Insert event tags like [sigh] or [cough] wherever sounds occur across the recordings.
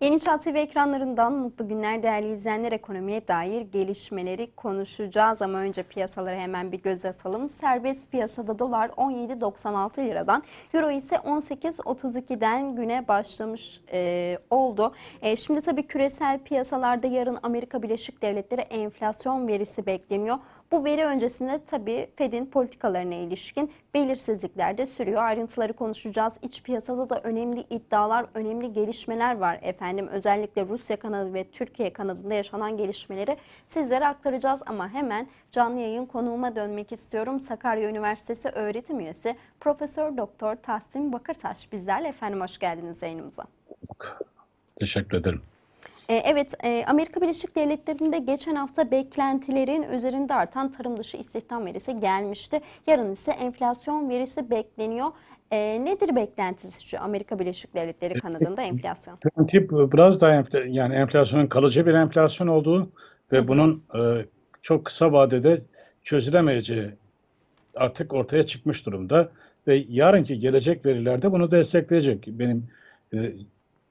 Yeni Çağ TV ekranlarından mutlu günler değerli izleyenler ekonomiye dair gelişmeleri konuşacağız ama önce piyasalara hemen bir göz atalım. Serbest piyasada dolar 17.96 liradan, euro ise 18.32'den güne başlamış e, oldu. E, şimdi tabii küresel piyasalarda yarın Amerika Birleşik Devletleri enflasyon verisi bekleniyor. Bu veri öncesinde tabii Fed'in politikalarına ilişkin belirsizlikler de sürüyor. Ayrıntıları konuşacağız. İç piyasada da önemli iddialar, önemli gelişmeler var efendim. Özellikle Rusya kanadı ve Türkiye kanadında yaşanan gelişmeleri sizlere aktaracağız. Ama hemen canlı yayın konuğuma dönmek istiyorum. Sakarya Üniversitesi öğretim üyesi Profesör Doktor Tahsin Bakırtaş bizlerle. Efendim hoş geldiniz yayınımıza. Teşekkür ederim. E, Evet, e, Amerika Birleşik Devletleri'nde geçen hafta beklentilerin üzerinde artan tarım dışı istihdam verisi gelmişti. Yarın ise enflasyon verisi bekleniyor. E, nedir beklentisi şu Amerika Birleşik Devletleri kanadında enflasyon? Tip biraz daha enfla- yani enflasyonun kalıcı bir enflasyon olduğu ve bunun e, çok kısa vadede çözülemeyeceği artık ortaya çıkmış durumda ve yarınki gelecek verilerde bunu destekleyecek. Benim e,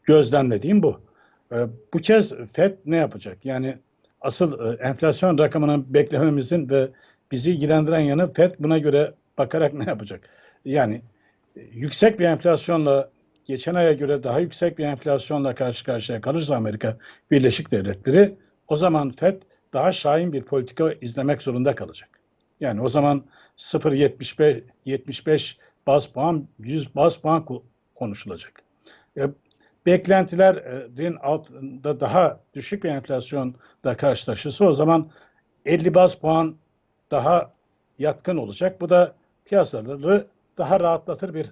gözlemlediğim bu. E, bu kez FED ne yapacak? Yani asıl e, enflasyon rakamını beklememizin ve bizi ilgilendiren yanı FED buna göre bakarak [laughs] ne yapacak? Yani e, yüksek bir enflasyonla geçen aya göre daha yüksek bir enflasyonla karşı karşıya kalırsa Amerika Birleşik Devletleri o zaman FED daha şahin bir politika izlemek zorunda kalacak. Yani o zaman 0.75 75 bas puan 100 bas puan ko- konuşulacak. E, beklentilerin altında daha düşük bir enflasyonla karşılaşırsa o zaman 50 bas puan daha yatkın olacak. Bu da piyasaları daha rahatlatır bir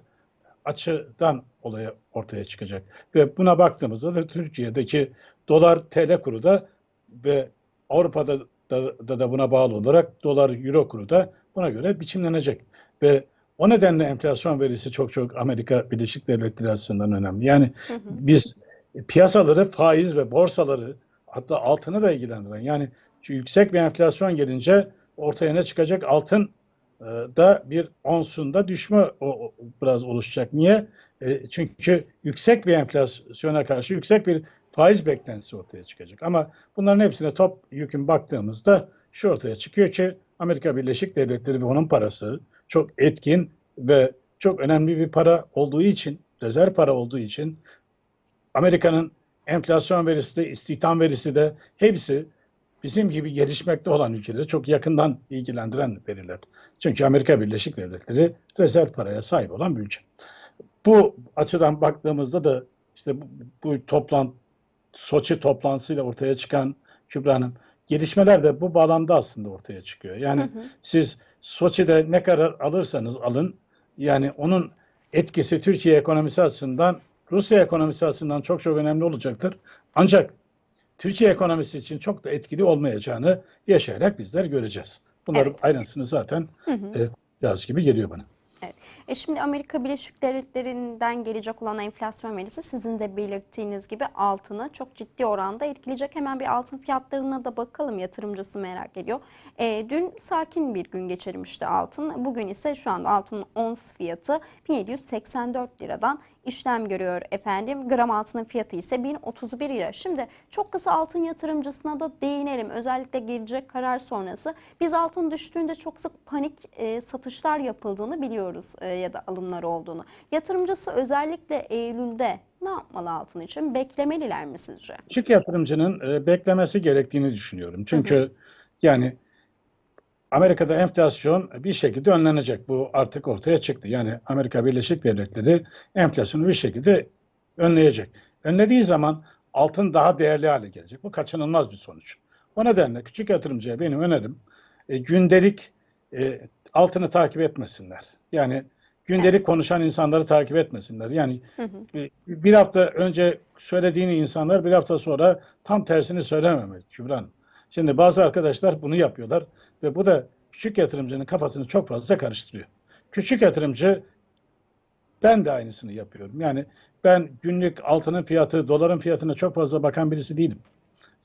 açıdan olaya ortaya çıkacak. Ve buna baktığımızda da Türkiye'deki dolar TL kuru da ve Avrupa'da da, da, da buna bağlı olarak dolar euro kuru da buna göre biçimlenecek. Ve o nedenle enflasyon verisi çok çok Amerika Birleşik Devletleri açısından önemli. Yani biz piyasaları, faiz ve borsaları hatta altını da ilgilendiren yani yüksek bir enflasyon gelince ortaya ne çıkacak? Altın e, da bir onsunda düşme o- biraz oluşacak. Niye? E, çünkü yüksek bir enflasyona karşı yüksek bir faiz beklentisi ortaya çıkacak. Ama bunların hepsine top yükün baktığımızda şu ortaya çıkıyor ki Amerika Birleşik Devletleri ve onun parası çok etkin ve çok önemli bir para olduğu için, rezerv para olduğu için Amerika'nın enflasyon verisi de, istihdam verisi de hepsi bizim gibi gelişmekte olan ülkeleri çok yakından ilgilendiren veriler. Çünkü Amerika Birleşik Devletleri rezerv paraya sahip olan bir ülke. Bu açıdan baktığımızda da işte bu, bu toplantı, Soçi toplantısıyla ortaya çıkan Kübra Hanım gelişmeler de bu bağlamda aslında ortaya çıkıyor. Yani siz Soçi'de ne karar alırsanız alın yani onun etkisi Türkiye ekonomisi açısından Rusya ekonomisi açısından çok çok önemli olacaktır. Ancak Türkiye ekonomisi için çok da etkili olmayacağını yaşayarak bizler göreceğiz. Bunların Evet. ayrıntısını zaten e, yaz gibi geliyor bana. E şimdi Amerika Birleşik Devletleri'nden gelecek olan enflasyon verisi sizin de belirttiğiniz gibi altını çok ciddi oranda etkileyecek. Hemen bir altın fiyatlarına da bakalım yatırımcısı merak ediyor. E, dün sakin bir gün geçirmişti altın. Bugün ise şu anda altının ons fiyatı 1784 liradan işlem görüyor efendim. Gram altının fiyatı ise 1031 lira. Şimdi çok kısa altın yatırımcısına da değinelim. Özellikle gelecek karar sonrası. Biz altın düştüğünde çok sık panik e, satışlar yapıldığını biliyoruz e, ya da alımlar olduğunu. Yatırımcısı özellikle Eylül'de ne yapmalı altın için? Beklemeliler mi sizce? Küçük yatırımcının e, beklemesi gerektiğini düşünüyorum. Çünkü yani Amerika'da enflasyon bir şekilde önlenecek. Bu artık ortaya çıktı. Yani Amerika Birleşik Devletleri enflasyonu bir şekilde önleyecek. Önlediği zaman altın daha değerli hale gelecek. Bu kaçınılmaz bir sonuç. O nedenle küçük yatırımcıya benim önerim e, gündelik e, altını takip etmesinler. Yani gündelik konuşan insanları takip etmesinler. Yani e, bir hafta önce söylediğini insanlar bir hafta sonra tam tersini söylememeli Kübra Hanım. Şimdi bazı arkadaşlar bunu yapıyorlar ve bu da küçük yatırımcının kafasını çok fazla karıştırıyor. Küçük yatırımcı ben de aynısını yapıyorum. Yani ben günlük altının fiyatı, doların fiyatına çok fazla bakan birisi değilim.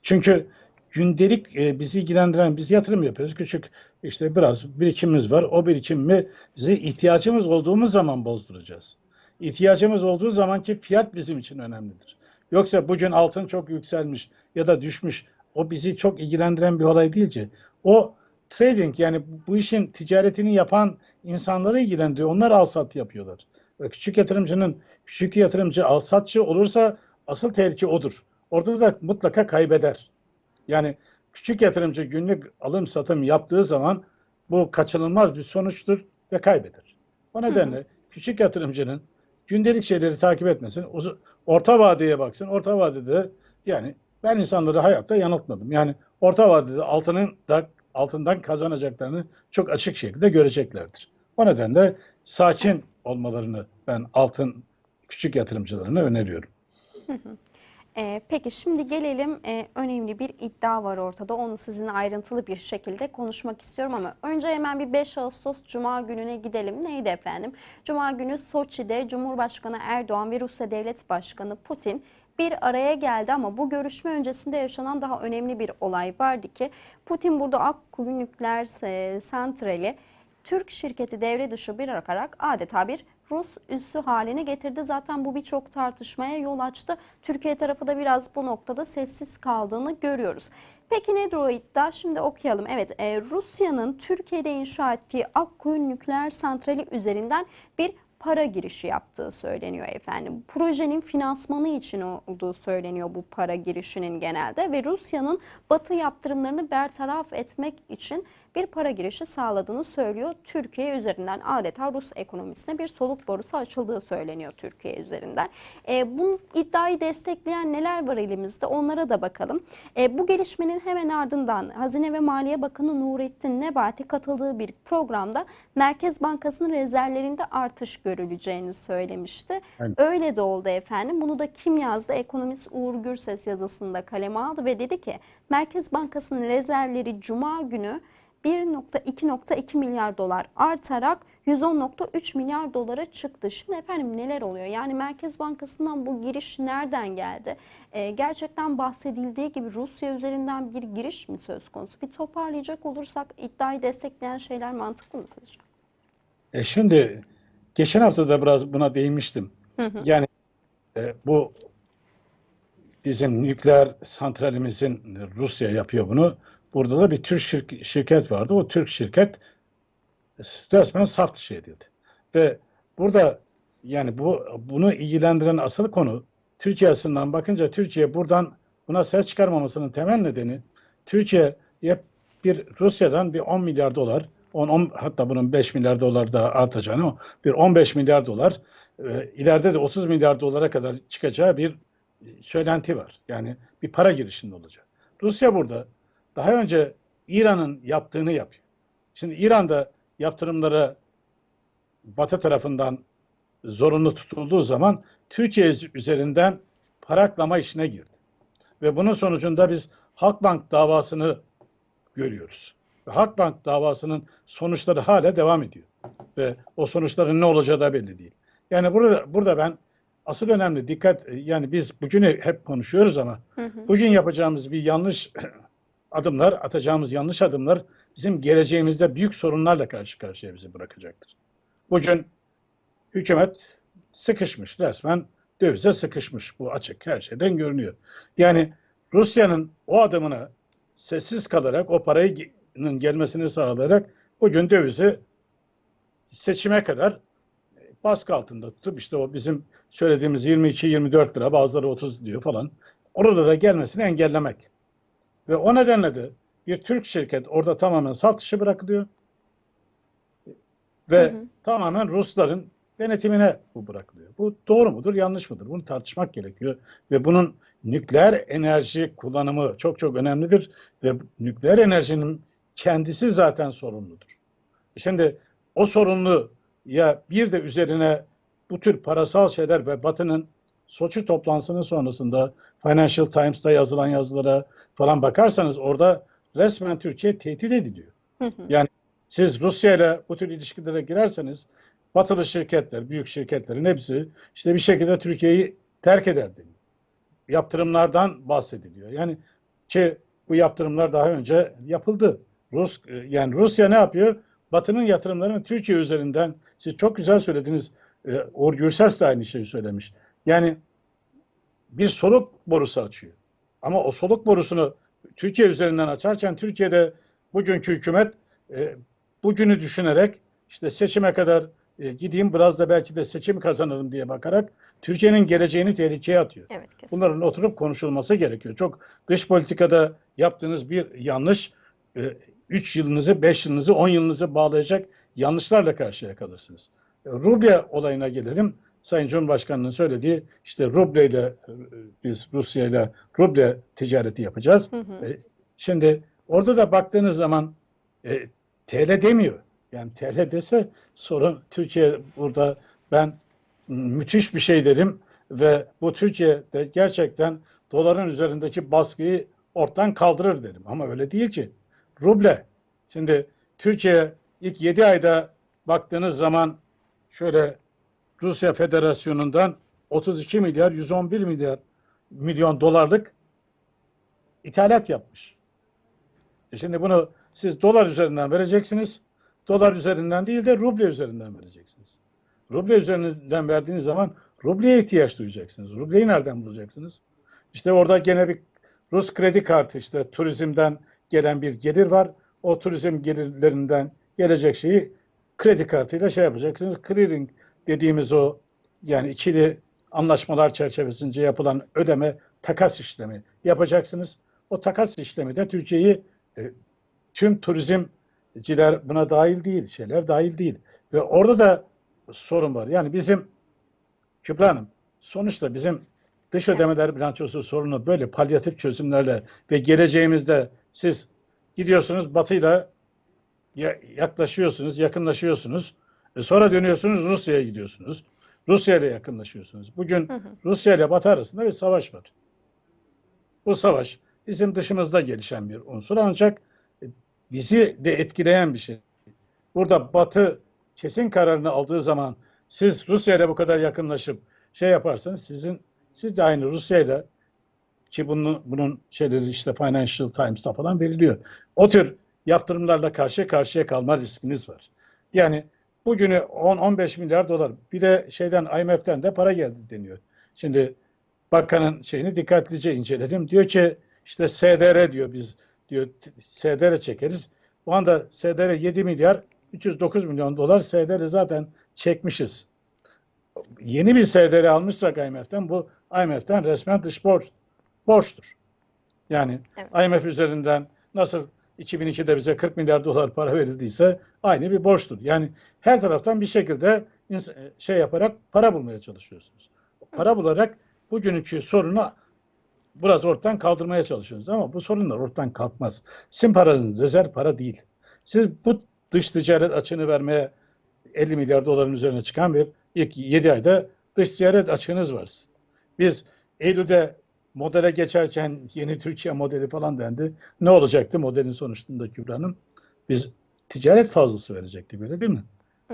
Çünkü gündelik e, bizi ilgilendiren, biz yatırım yapıyoruz. Küçük işte biraz birikimimiz var. O birikimimizi ihtiyacımız olduğumuz zaman bozduracağız. İhtiyacımız olduğu zamanki fiyat bizim için önemlidir. Yoksa bugün altın çok yükselmiş ya da düşmüş. O bizi çok ilgilendiren bir olay değil ki. O trading yani bu işin ticaretini yapan insanları ilgilendiriyor. Onlar al sat yapıyorlar. Ve küçük yatırımcının küçük yatırımcı al satçı olursa asıl tehlike odur. Orada da mutlaka kaybeder. Yani küçük yatırımcı günlük alım satım yaptığı zaman bu kaçınılmaz bir sonuçtur ve kaybeder. O nedenle küçük yatırımcının gündelik şeyleri takip etmesin. Orta vadeye baksın. Orta vadede yani ben insanları hayatta yanıltmadım. Yani orta vadede altının da altından kazanacaklarını çok açık şekilde göreceklerdir. O nedenle sakin olmalarını ben altın küçük yatırımcılarına öneriyorum. [laughs] Ee, peki şimdi gelelim e, önemli bir iddia var ortada. Onu sizinle ayrıntılı bir şekilde konuşmak istiyorum ama önce hemen bir 5 Ağustos Cuma gününe gidelim. Neydi efendim? Cuma günü Soçi'de Cumhurbaşkanı Erdoğan ve Rusya Devlet Başkanı Putin bir araya geldi ama bu görüşme öncesinde yaşanan daha önemli bir olay vardı ki Putin burada Akkuyu Nükleer e, Santrali Türk şirketi devre dışı bırakarak adeta bir Rus üssü haline getirdi. Zaten bu birçok tartışmaya yol açtı. Türkiye tarafı da biraz bu noktada sessiz kaldığını görüyoruz. Peki nedir o iddia? Şimdi okuyalım. Evet, e, Rusya'nın Türkiye'de inşa ettiği Akkuyu nükleer santrali üzerinden bir para girişi yaptığı söyleniyor efendim. Projenin finansmanı için olduğu söyleniyor bu para girişinin genelde ve Rusya'nın batı yaptırımlarını bertaraf etmek için bir para girişi sağladığını söylüyor. Türkiye üzerinden adeta Rus ekonomisine bir soluk borusu açıldığı söyleniyor Türkiye üzerinden. E, bu iddiayı destekleyen neler var elimizde onlara da bakalım. E, bu gelişmenin hemen ardından Hazine ve Maliye Bakanı Nurettin Nebati katıldığı bir programda Merkez Bankası'nın rezervlerinde artış görüleceğini söylemişti. Evet. Öyle de oldu efendim. Bunu da kim yazdı? Ekonomist Uğur Gürses yazısında kaleme aldı ve dedi ki Merkez Bankası'nın rezervleri Cuma günü 1.2.2 milyar dolar artarak 110.3 milyar dolara çıktı. Şimdi efendim neler oluyor? Yani Merkez Bankası'ndan bu giriş nereden geldi? Ee, gerçekten bahsedildiği gibi Rusya üzerinden bir giriş mi söz konusu? Bir toparlayacak olursak iddiayı destekleyen şeyler mantıklı mı sizce? E şimdi geçen hafta da biraz buna değinmiştim. Yani e, bu bizim nükleer santralimizin Rusya yapıyor bunu. Burada da bir Türk şirk- şirket vardı. O Türk şirket resmen saf dışı edildi. Ve burada yani bu bunu ilgilendiren asıl konu Türkiye açısından bakınca Türkiye buradan buna ses çıkarmamasının temel nedeni Türkiye'ye bir Rusya'dan bir 10 milyar dolar 10, 10 hatta bunun 5 milyar dolar daha artacağını bir 15 milyar dolar e, ileride de 30 milyar dolara kadar çıkacağı bir söylenti var. Yani bir para girişinde olacak. Rusya burada daha önce İran'ın yaptığını yapıyor. Şimdi İran'da yaptırımlara Batı tarafından zorunlu tutulduğu zaman Türkiye üzerinden para aklama işine girdi. Ve bunun sonucunda biz Halkbank davasını görüyoruz. Ve Halkbank davasının sonuçları hala devam ediyor. Ve o sonuçların ne olacağı da belli değil. Yani burada burada ben asıl önemli dikkat yani biz bugünü hep konuşuyoruz ama bugün yapacağımız bir yanlış adımlar, atacağımız yanlış adımlar bizim geleceğimizde büyük sorunlarla karşı karşıya bizi bırakacaktır. Bugün hükümet sıkışmış resmen dövize sıkışmış. Bu açık her şeyden görünüyor. Yani Rusya'nın o adımına sessiz kalarak o parayın gelmesini sağlayarak bugün dövizi seçime kadar baskı altında tutup işte o bizim söylediğimiz 22-24 lira bazıları 30 diyor falan oralara gelmesini engellemek. Ve o nedenle de bir Türk şirket orada tamamen saf dışı bırakılıyor. Ve Hı hı. tamamen Rusların denetimine bu bırakılıyor. Bu doğru mudur, yanlış mıdır? Bunu tartışmak gerekiyor. Ve bunun nükleer enerji kullanımı çok çok önemlidir. Ve nükleer enerjinin kendisi zaten sorumludur. Şimdi o sorunlu ya bir de üzerine bu tür parasal şeyler ve Batı'nın Soçi toplantısının sonrasında Financial Times'ta yazılan yazılara falan bakarsanız orada resmen Türkiye tehdit ediliyor. Yani siz Rusya ile bu tür ilişkilere girerseniz batılı şirketler, büyük şirketlerin hepsi işte bir şekilde Türkiye'yi terk eder deniyor. Yaptırımlardan bahsediliyor. Yani ki bu yaptırımlar daha önce yapıldı. Rus yani Rusya ne yapıyor? Batı'nın yatırımlarını Türkiye üzerinden siz çok güzel söylediniz. E, Uğur Gürses de aynı şeyi söylemiş. Yani bir soluk borusu açıyor. Ama o soluk borusunu Türkiye üzerinden açarken Türkiye'de bugünkü hükümet e, bugünü düşünerek işte seçime kadar e, gideyim biraz da belki de seçim kazanırım diye bakarak Türkiye'nin geleceğini tehlikeye atıyor. Evet. Bunların oturup konuşulması gerekiyor. Çok dış politikada yaptığınız bir yanlış 3 yılınızı, 5 yılınızı, 10 yılınızı bağlayacak yanlışlarla karşıya kalırsınız. E, Ruble olayına gelelim. Sayın Cumhurbaşkanı'nın söylediği işte ruble ile biz Rusya ile ruble ticareti yapacağız. Hı hı. E, Şimdi orada da baktığınız zaman e, TL demiyor. Yani TL dese sorun Türkiye burada ben müthiş bir şey derim ve bu Türkiye'de gerçekten doların üzerindeki baskıyı ortadan kaldırır derim. Ama öyle değil ki. Ruble. Şimdi Türkiye ilk 7 ayda baktığınız zaman şöyle Rusya Federasyonu'ndan 32 milyar 111 milyar milyon dolarlık ithalat yapmış. E şimdi bunu siz dolar üzerinden vereceksiniz. Dolar üzerinden değil de ruble üzerinden vereceksiniz. Ruble üzerinden verdiğiniz zaman rubleye ihtiyaç duyacaksınız. Rubleyi nereden bulacaksınız? İşte orada gene bir Rus kredi kartı işte turizmden gelen bir gelir var. O turizm gelirlerinden gelecek şeyi kredi kartıyla şey yapacaksınız. Clearing dediğimiz o yani ikili anlaşmalar çerçevesinde yapılan ödeme takas işlemi yapacaksınız. O takas işlemi de Türkiye'yi e, tüm turizmciler buna dahil değil, şeyler dahil değil. Ve orada da sorun var. Yani bizim Kübra Hanım, sonuçta bizim dış ödemeler bilançosu sorunu böyle palyatif çözümlerle ve geleceğimizde siz gidiyorsunuz batıyla ya- yaklaşıyorsunuz, yakınlaşıyorsunuz. E sonra dönüyorsunuz Rusya'ya gidiyorsunuz. Rusya ile yakınlaşıyorsunuz. Bugün Hı hı. Rusya ile Batı arasında bir savaş var. Bu savaş bizim dışımızda gelişen bir unsur ancak e, bizi de etkileyen bir şey. Burada Batı kesin kararını aldığı zaman siz Rusya ile bu kadar yakınlaşıp şey yaparsanız sizin siz de aynı Rusya ile ki bunun, bunun şeyleri işte Financial Times'ta falan veriliyor. O tür yaptırımlarla karşı karşıya kalma riskiniz var. Yani bugünü 10-15 milyar dolar bir de şeyden IMF'den de para geldi deniyor. Şimdi bakanın şeyini dikkatlice inceledim. Diyor ki işte SDR diyor biz diyor SDR çekeriz. Bu anda SDR 7 milyar 309 milyon dolar SDR zaten çekmişiz. Yeni bir SDR almışsak IMF'den bu IMF'den resmen dış borç borçtur. Yani Evet. IMF üzerinden nasıl 2002'de bize 40 milyar dolar para verildiyse aynı bir borçtur. Yani her taraftan bir şekilde ins- şey yaparak para bulmaya çalışıyorsunuz. Para bularak bugünkü sorunu biraz ortadan kaldırmaya çalışıyorsunuz ama bu sorunlar ortadan kalkmaz. Sizin paranız rezerv para değil. Siz bu dış ticaret açığını vermeye 50 milyar doların üzerine çıkan bir ilk 7 ayda dış ticaret açığınız var. Biz Eylül'de modele geçerken yeni Türkiye modeli falan dendi. Ne olacaktı modelin sonuçlarında Kübra Hanım? Biz ticaret fazlası verecektik öyle değil mi?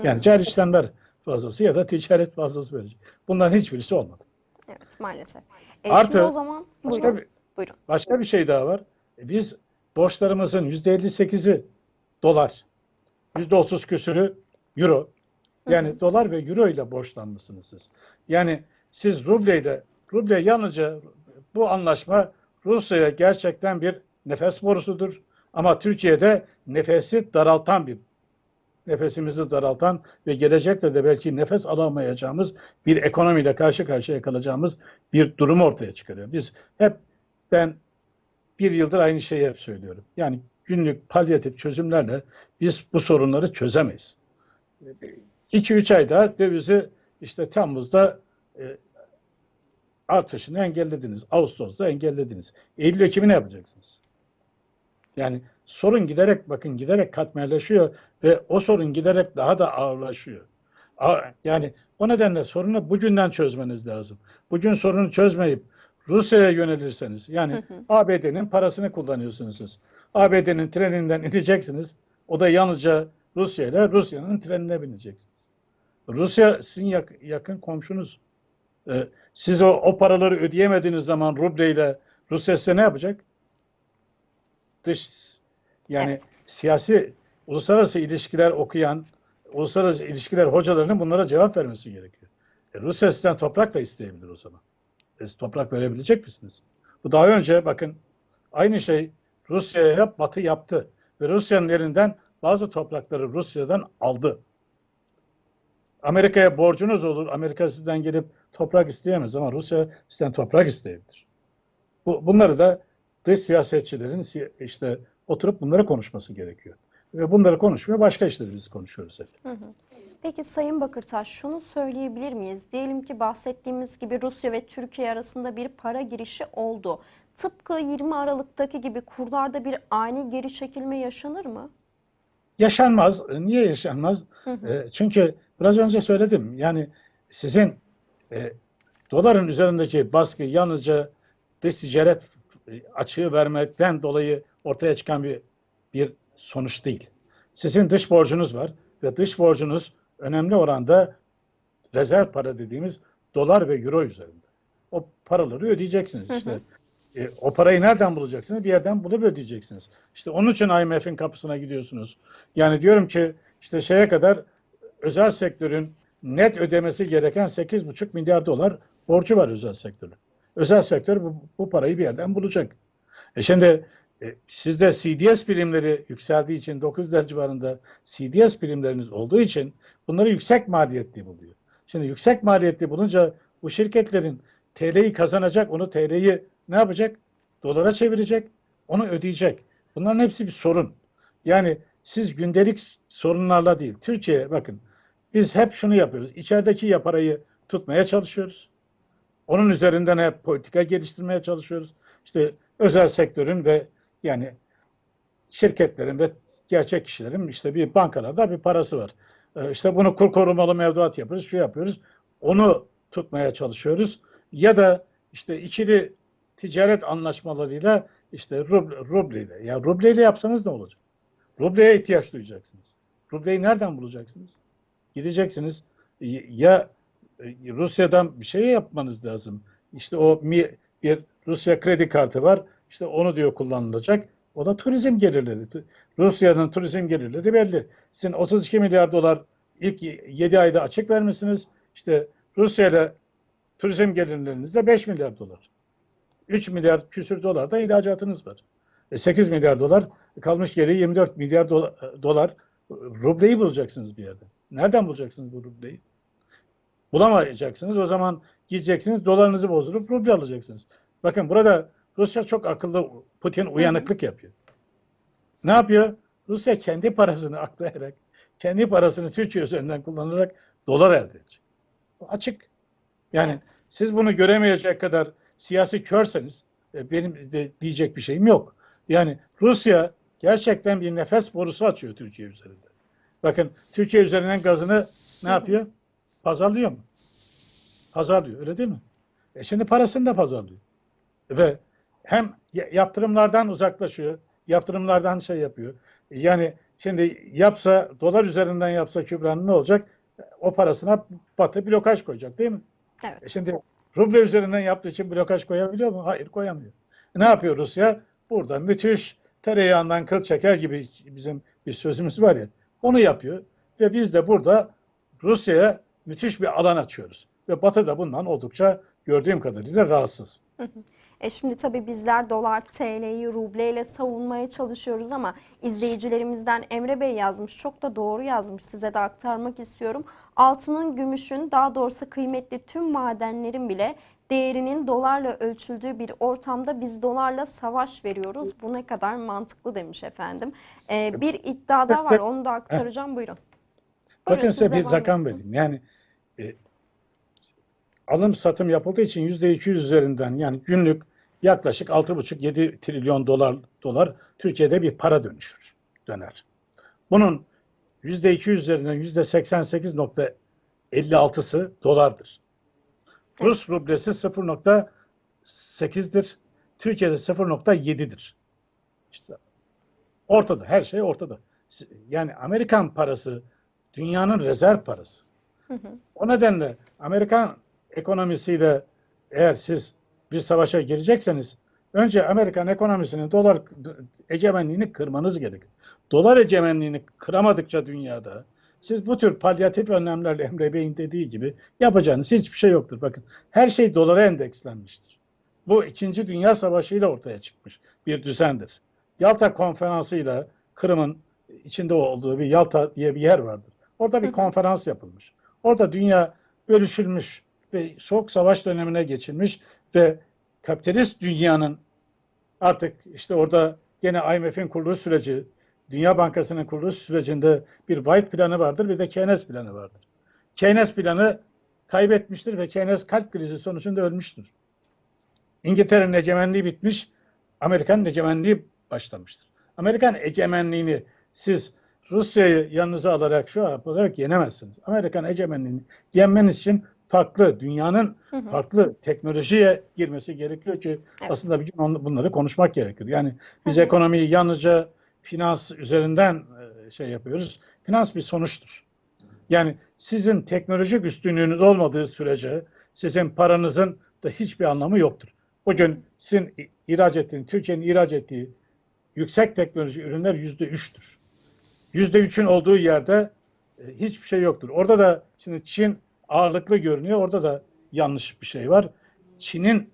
Yani cari işlemler fazlası ya da ticaret fazlası verecek. Bunların hiçbirisi olmadı. Evet maalesef. E, Artı- şimdi o zaman Başka buyurun. bir, Buyurun. başka bir şey daha var. E, Biz borçlarımızın %58'i dolar, %30 küsürü euro. Yani dolar ve euro ile borçlanmışsınız siz. Yani siz rubleyle, ruble yalnızca bu anlaşma Rusya'ya gerçekten bir nefes borusudur. Ama Türkiye'de nefesi daraltan bir nefesimizi daraltan ve gelecekte de belki nefes alamayacağımız bir ekonomiyle karşı karşıya kalacağımız bir durum ortaya çıkarıyor. Biz hep ben bir yıldır aynı şeyi hep söylüyorum. Yani günlük palyatif çözümlerle biz bu sorunları çözemeyiz. 2-3 ayda dövizi işte Temmuz'da e, artışını engellediniz. Ağustos'ta engellediniz. Eylül Ekim'i ne yapacaksınız? Yani sorun giderek bakın giderek katmerleşiyor ve o sorun giderek daha da ağırlaşıyor. Yani o nedenle sorunu bugünden çözmeniz lazım. Bugün sorunu çözmeyip Rusya'ya yönelirseniz yani ABD'nin parasını kullanıyorsunuz siz. ABD'nin treninden ineceksiniz. O da yalnızca Rusya ile Rusya'nın trenine bineceksiniz. Rusya sizin yak- yakın komşunuz. Ee, siz o, o paraları ödeyemediğiniz zaman rubleyle Rusya size ne yapacak? Dış yani Evet. siyasi uluslararası ilişkiler okuyan uluslararası ilişkiler hocalarının bunlara cevap vermesi gerekiyor. E, Rusya sizden toprak da isteyebilir o zaman. e, toprak verebilecek misiniz? Bu daha önce bakın aynı şey Rusya'ya hep Batı yaptı. Ve Rusya'nın elinden bazı toprakları Rusya'dan aldı. Amerika'ya borcunuz olur. Amerika sizden gelip toprak isteyemez ama Rusya sizden toprak isteyebilir. Bu, bunları da dış siyasetçilerin si- işte oturup bunları konuşması gerekiyor. Ve bunları konuşmuyor, başka işleri biz konuşuyoruz hep. Peki Sayın Bakırtaş şunu söyleyebilir miyiz? Diyelim ki bahsettiğimiz gibi Rusya ve Türkiye arasında bir para girişi oldu. Tıpkı 20 Aralık'taki gibi kurlarda bir ani geri çekilme yaşanır mı? Yaşanmaz. E, Niye yaşanmaz? E, çünkü biraz önce söyledim. Yani sizin e, doların üzerindeki baskı yalnızca dış ticaret e, açığı vermekten dolayı ortaya çıkan bir bir sonuç değil. Sizin dış borcunuz var ve dış borcunuz önemli oranda rezerv para dediğimiz dolar ve euro üzerinde. O paraları ödeyeceksiniz işte. E, o parayı nereden bulacaksınız? Bir yerden bulup ödeyeceksiniz. İşte onun için IMF'in kapısına gidiyorsunuz. Yani diyorum ki işte şeye kadar özel sektörün net ödemesi gereken 8,5 milyar dolar borcu var özel sektörün. Özel sektör bu, bu parayı bir yerden bulacak. E şimdi e, sizde CDS primleri yükseldiği için 9'lar civarında CDS primleriniz olduğu için bunları yüksek maliyetli buluyor. Şimdi yüksek maliyetli bulunca bu şirketlerin TL'yi kazanacak, onu TL'yi ne yapacak? Dolara çevirecek, onu ödeyecek. Bunların hepsi bir sorun. Yani siz gündelik sorunlarla değil. Türkiye bakın biz hep şunu yapıyoruz. İçerideki ya parayı tutmaya çalışıyoruz. Onun üzerinden hep politika geliştirmeye çalışıyoruz. İşte özel sektörün ve yani şirketlerin ve gerçek kişilerin işte bir bankalarda bir parası var. Ee, İşte bunu kur korumalı mevduat yapıyoruz, şu yapıyoruz. Onu tutmaya çalışıyoruz. Ya da işte ikili ticaret anlaşmalarıyla işte rub, rubleyle. Ya rubleyle yapsanız ne olacak? Rubleye ihtiyaç duyacaksınız. Rubleyi nereden bulacaksınız? Gideceksiniz ya e, Rusya'dan bir şey yapmanız lazım. İşte o bir Rusya kredi kartı var. İşte onu diyor kullanılacak. O da turizm gelirleri. Rusya'nın turizm gelirleri belli. Sizin 32 milyar dolar ilk 7 ayda açık vermişsiniz. İşte Rusya ile turizm gelirleriniz de 5 milyar dolar. 3 milyar küsür dolar da ihracatınız var. E 8 milyar dolar kalmış geriye 24 milyar dolar, dolar rubleyi bulacaksınız bir yerde. Nereden bulacaksınız bu rubleyi? Bulamayacaksınız. O zaman gideceksiniz dolarınızı bozdurup ruble alacaksınız. Bakın burada Rusya çok akıllı Putin uyanıklık yapıyor. Ne yapıyor? Rusya kendi parasını aklayarak, kendi parasını Türkiye üzerinden kullanarak dolar elde edecek. Bu açık. Yani siz bunu göremeyecek kadar siyasi körseniz e, benim de diyecek bir şeyim yok. Yani Rusya gerçekten bir nefes borusu açıyor Türkiye üzerinde. Bakın Türkiye üzerinden gazını ne yapıyor? Pazarlıyor mu? Pazarlıyor öyle değil mi? E şimdi parasını da pazarlıyor. Ve hem ya- yaptırımlardan uzaklaşıyor, yaptırımlardan şey yapıyor. Yani şimdi yapsa, dolar üzerinden yapsa Kübra'nın ne olacak? O parasına Batı blokaj koyacak değil mi? Evet. E şimdi ruble üzerinden yaptığı için blokaj koyabiliyor mu? Hayır koyamıyor. E ne yapıyor Rusya? Burada müthiş tereyağından kıl çeker gibi bizim bir sözümüz var ya. Onu yapıyor. Ve biz de burada Rusya'ya müthiş bir alan açıyoruz. Ve Batı da bundan oldukça gördüğüm kadarıyla rahatsız. E şimdi tabii bizler dolar, TL'yi rubleyle savunmaya çalışıyoruz ama izleyicilerimizden Emre Bey yazmış. Çok da doğru yazmış. Size de aktarmak istiyorum. Altının, gümüşün, daha doğrusu kıymetli tüm madenlerin bile değerinin dolarla ölçüldüğü bir ortamda biz dolarla savaş veriyoruz. Bu ne kadar mantıklı demiş efendim. E, bir iddia daha var. Onu da aktaracağım. Buyurun. Bakın Buyurun, size siz bir rakam edin. vereyim. Yani e, alım satım yapıldığı için yüzde 200 üzerinden yani günlük yaklaşık 6,5-7 trilyon dolar dolar Türkiye'de bir para dönüşür, döner. Bunun yüzde 200 üzerinden yüzde 88.56'sı dolardır. Rus rublesi 0.8'dir. Türkiye'de 0.7'dir. İşte ortada, her şey ortada. Yani Amerikan parası dünyanın rezerv parası. O nedenle Amerikan ekonomisiyle eğer siz bir savaşa girecekseniz önce Amerikan ekonomisinin dolar egemenliğini kırmanız gerekir. Dolar egemenliğini kıramadıkça dünyada siz bu tür palyatif önlemlerle Emre Bey'in dediği gibi yapacağınız hiçbir şey yoktur. Bakın her şey dolara endekslenmiştir. Bu 2. Dünya Savaşı ile ortaya çıkmış bir düzendir. Yalta Konferansı'yla Kırım'ın içinde olduğu bir Yalta diye bir yer vardır. Orada bir konferans yapılmış. Orada dünya bölüşülmüş ve soğuk savaş dönemine geçilmiş ve kapitalist dünyanın artık işte orada gene IMF'in kuruluş süreci, Dünya Bankası'nın kuruluş sürecinde bir White planı vardır bir de Keynes planı vardır. Keynes planı kaybetmiştir ve Keynes kalp krizi sonucunda ölmüştür. İngiltere'nin egemenliği bitmiş, Amerika'nın egemenliği başlamıştır. Amerikan egemenliğini siz Rusya'yı yanınıza alarak şu olarak yenemezsiniz. Amerikan egemenliğini yenmeniz için farklı, dünyanın farklı teknolojiye girmesi gerekiyor ki Evet. aslında bir gün on- bunları konuşmak gerekir. Yani biz Hı hı. ekonomiyi yalnızca finans üzerinden e, şey yapıyoruz. Finans bir sonuçtur. Yani sizin teknolojik üstünlüğünüz olmadığı sürece sizin paranızın da hiçbir anlamı yoktur. Bugün sizin ihraç ettiğiniz, Türkiye'nin ihraç ettiği yüksek teknoloji ürünler yüzde üçtür. Yüzde üçün olduğu yerde e, hiçbir şey yoktur. Orada da şimdi Çin ağırlıklı görünüyor. Orada da yanlış bir şey var. Çin'in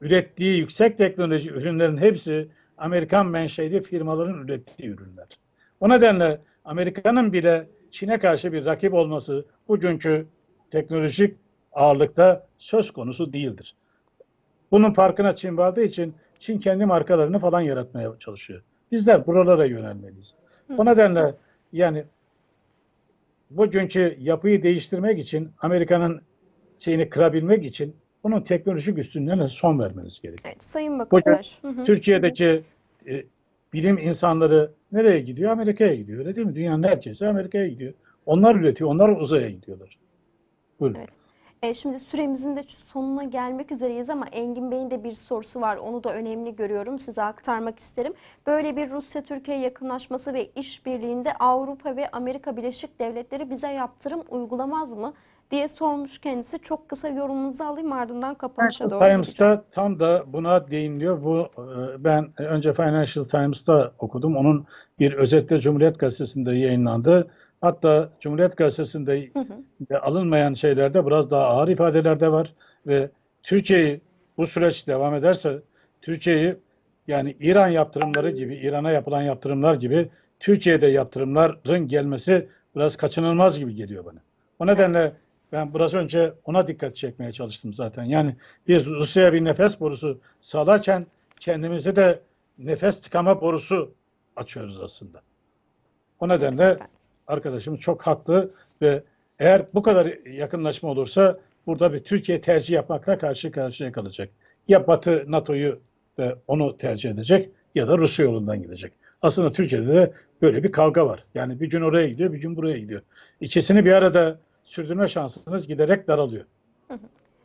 ürettiği yüksek teknoloji ürünlerin hepsi Amerikan menşeli firmaların ürettiği ürünler. O nedenle Amerika'nın bile Çin'e karşı bir rakip olması bugünkü teknolojik ağırlıkta söz konusu değildir. Bunun farkına Çin vardığı için Çin kendi markalarını falan yaratmaya çalışıyor. Bizler buralara yönelmeliyiz. O nedenle yani bugünkü yapıyı değiştirmek için Amerika'nın şeyini kırabilmek için bunun teknolojik üstünlüğüne son vermeniz gerekiyor. Evet, Sayın. Hı hı. Türkiye'deki e, bilim insanları nereye gidiyor? Amerika'ya gidiyor. Öyle değil mi? Dünyanın herkesi Amerika'ya gidiyor. Onlar üretiyor. Onlar uzaya gidiyorlar. Buyurun. Evet. E, şimdi süremizin de sonuna gelmek üzereyiz ama Engin Bey'in de bir sorusu var. Onu da önemli görüyorum. Size aktarmak isterim. Böyle bir Rusya-Türkiye yakınlaşması ve işbirliğinde Avrupa ve Amerika Birleşik Devletleri bize yaptırım uygulamaz mı? Diye sormuş kendisi. Çok kısa yorumunuzu alayım ardından kapanışa doğru. Times'ta tam da buna değiniliyor. Bu e, ben önce Financial Times'ta okudum. Onun bir özette Cumhuriyet Gazetesi'nde yayınlandı. Hatta Cumhuriyet Gazetesi'nde Hı hı. alınmayan şeylerde biraz daha ağır ifadeler de var ve Türkiye'yi bu süreç devam ederse Türkiye'yi yani İran yaptırımları gibi İran'a yapılan yaptırımlar gibi Türkiye'de yaptırımların gelmesi biraz kaçınılmaz gibi geliyor bana. O nedenle ben biraz önce ona dikkat çekmeye çalıştım zaten. Yani biz Rusya'ya bir nefes borusu sağlarken kendimize de nefes tıkama borusu açıyoruz aslında. O nedenle Süper. arkadaşımız çok haklı ve eğer bu kadar yakınlaşma olursa burada bir Türkiye tercih yapmakla karşı karşıya kalacak. Ya Batı NATO'yu ve onu tercih edecek ya da Rusya yolundan gidecek. Aslında Türkiye'de de böyle bir kavga var. Yani bir gün oraya gidiyor, bir gün buraya gidiyor. İkisini bir arada sürdürme şansınız giderek daralıyor.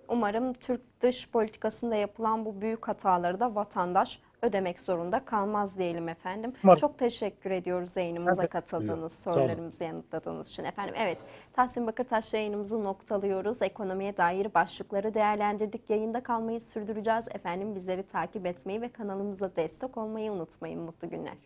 Umarım Türk dış politikasında yapılan bu büyük hataları da vatandaş ödemek zorunda kalmaz diyelim efendim. Umarım. Çok teşekkür ediyoruz yayınımıza katıldığınız, sorularımızı yanıtladığınız için efendim. Evet, Tahsin Bakırtaş yayınımızı noktalıyoruz. Ekonomiye dair başlıkları değerlendirdik. Yayında kalmayı sürdüreceğiz. Efendim bizleri takip etmeyi ve kanalımıza destek olmayı unutmayın. Mutlu günler.